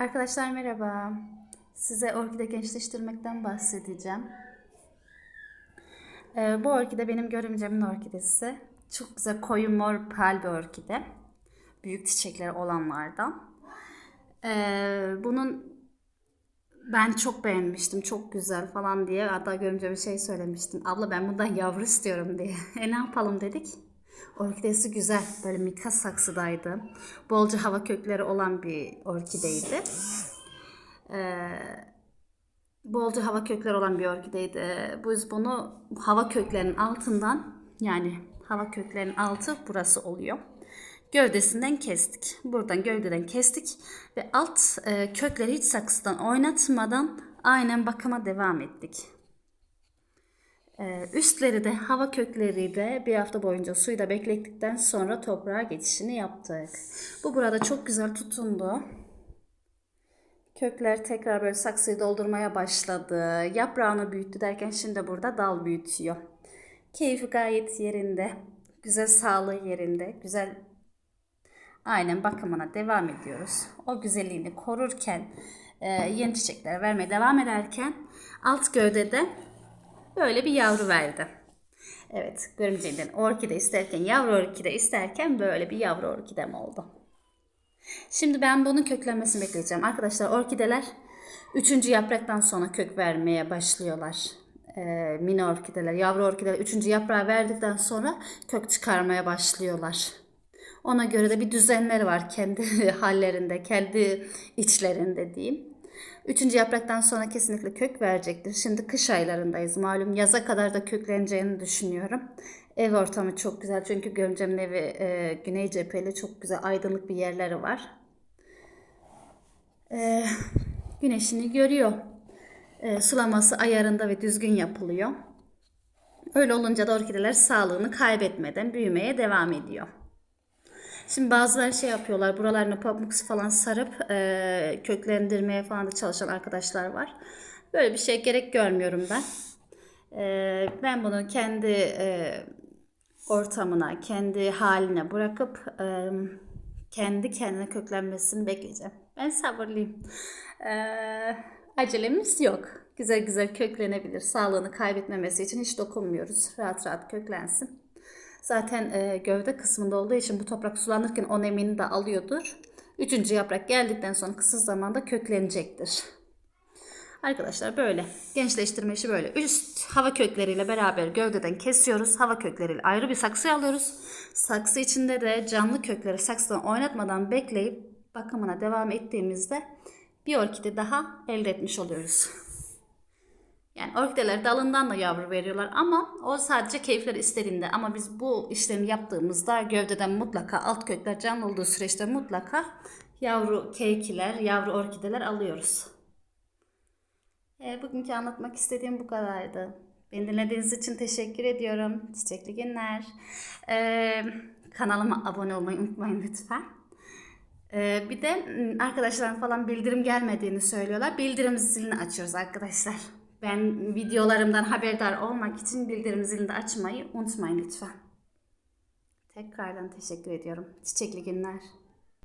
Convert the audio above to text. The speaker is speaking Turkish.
Arkadaşlar merhaba. Size orkide gençleştirmekten bahsedeceğim. Ee, bu orkide benim görümcemin orkidesi. Çok güzel koyu mor pal bir orkide. Büyük çiçekleri olanlardan. Ee, bunun ben çok beğenmiştim. Çok güzel falan diye. Hatta görümce bir şey söylemiştim. Abla ben bundan yavru istiyorum diye. E ne yapalım dedik. Orkidesi güzel. Böyle mika saksıdaydı. Bolca hava kökleri olan bir orkideydi. Ee, bolca hava kökleri olan bir orkideydi. Ee, Biz bunu hava köklerinin altından yani hava köklerinin altı burası oluyor. Gövdesinden kestik. Buradan gövdeden kestik ve alt e, kökleri hiç saksıdan oynatmadan aynen bakıma devam ettik. Ee, Üstleri de hava kökleri de bir hafta boyunca suyda beklettikten sonra toprağa geçişini yaptık. Bu burada çok güzel tutundu. Kökler tekrar böyle saksıyı doldurmaya başladı. Yaprağını büyüttü derken şimdi burada dal büyütüyor. Keyfi gayet yerinde. Güzel sağlığı yerinde. Güzel aynen bakımına devam ediyoruz. O güzelliğini korurken e, yeni çiçekler vermeye devam ederken alt gövdede böyle bir yavru verdi. Evet görümceden orkide isterken yavru orkide isterken böyle bir yavru orkidem oldu. Şimdi ben bunun köklenmesini bekleyeceğim. Arkadaşlar orkideler 3. yapraktan sonra kök vermeye başlıyorlar. Ee, mini orkideler, yavru orkideler 3. yaprağı verdikten sonra kök çıkarmaya başlıyorlar. Ona göre de bir düzenleri var kendi hallerinde, kendi içlerinde diyeyim. Üçüncü yapraktan sonra kesinlikle kök verecektir. Şimdi kış aylarındayız malum. Yaza kadar da kökleneceğini düşünüyorum. Ev ortamı çok güzel çünkü görümcemin evi e, güney cepheli çok güzel aydınlık bir yerleri var. E, güneşini görüyor. E, sulaması ayarında ve düzgün yapılıyor. Öyle olunca da orkideler sağlığını kaybetmeden büyümeye devam ediyor. Şimdi bazıları şey yapıyorlar. Buralarını pamuk falan sarıp e, köklendirmeye falan da çalışan arkadaşlar var. Böyle bir şey gerek görmüyorum ben. E, ben bunu kendi e, ortamına, kendi haline bırakıp e, kendi kendine köklenmesini bekleyeceğim. Ben sabırlıyım. E, acelemiz yok. Güzel güzel köklenebilir. Sağlığını kaybetmemesi için hiç dokunmuyoruz. Rahat rahat köklensin. Zaten e, gövde kısmında olduğu için bu toprak sulanırken o nemini de alıyordur. Üçüncü yaprak geldikten sonra kısa zamanda köklenecektir. Arkadaşlar böyle. Gençleştirme işi böyle. Üst hava kökleriyle beraber gövdeden kesiyoruz. Hava kökleriyle ayrı bir saksı alıyoruz. Saksı içinde de canlı kökleri saksıdan oynatmadan bekleyip bakımına devam ettiğimizde bir orkide daha elde etmiş oluyoruz. Yani orkideler dalından da yavru veriyorlar ama o sadece keyifleri istediğinde. Ama biz bu işlemi yaptığımızda gövdeden mutlaka alt kökler canlı olduğu süreçte mutlaka yavru keykiler, yavru orkideler alıyoruz. E, bugünkü anlatmak istediğim bu kadardı. Beni dinlediğiniz için teşekkür ediyorum. Çiçekli günler. E, kanalıma abone olmayı unutmayın lütfen. E, bir de arkadaşlarım falan bildirim gelmediğini söylüyorlar. Bildirim zilini açıyoruz arkadaşlar. Ben videolarımdan haberdar olmak için bildirim zilini de açmayı unutmayın lütfen. Tekrardan teşekkür ediyorum. Çiçekli günler.